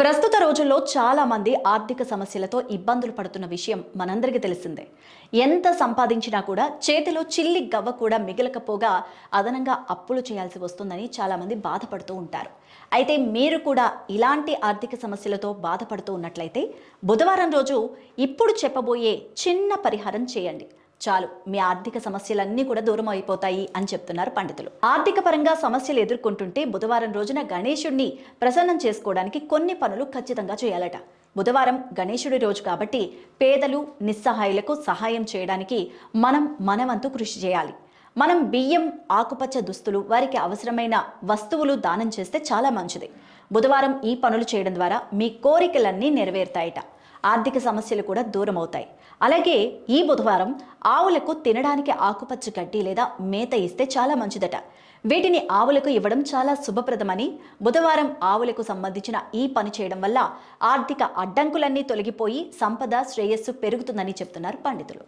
ప్రస్తుత రోజుల్లో చాలామంది ఆర్థిక సమస్యలతో ఇబ్బందులు పడుతున్న విషయం మనందరికీ తెలిసిందే. ఎంత సంపాదించినా కూడా చేతిలో చిల్లి గవ్వ కూడా మిగలకపోగా అదనంగా అప్పులు చేయాల్సి వస్తుందని చాలామంది బాధపడుతూ ఉంటారు. అయితే మీరు కూడా ఇలాంటి ఆర్థిక సమస్యలతో బాధపడుతూ ఉన్నట్లయితే బుధవారం రోజు ఇప్పుడు చెప్పబోయే చిన్న పరిహారం చేయండి. చాలు మీ ఆర్థిక సమస్యలన్నీ కూడా దూరం అయిపోతాయి అని చెప్తున్నారు పండితులు. ఆర్థిక పరంగా సమస్యలు ఎదుర్కొంటుంటే బుధవారం రోజున గణేశుడిని ప్రసన్నం చేసుకోవడానికి కొన్ని పనులు ఖచ్చితంగా చేయాలట. బుధవారం గణేశుడి రోజు కాబట్టి పేదలు నిస్సహాయులకు సహాయం చేయడానికి మనం మనవంతు కృషి చేయాలి. మనం బియ్యం ఆకుపచ్చ దుస్తులు వారికి అవసరమైన వస్తువులు దానం చేస్తే చాలా మంచిది. బుధవారం ఈ పనులు చేయడం ద్వారా మీ కోరికలన్నీ నెరవేరుతాయట. ఆర్థిక సమస్యలు కూడా దూరం అవుతాయి అలాగే ఈ బుధవారం ఆవులకు తినడానికి ఆకుపచ్చ గడ్డి లేదా మేత ఇస్తే చాలా మంచిదట. వీటిని ఆవులకు ఇవ్వడం చాలా శుభప్రదమని బుధవారం ఆవులకు సంబంధించిన ఈ పని చేయడం వల్ల ఆర్థిక అడ్డంకులన్నీ తొలగిపోయి సంపద శ్రేయస్సు పెరుగుతుందని చెప్తున్నారు పండితులు.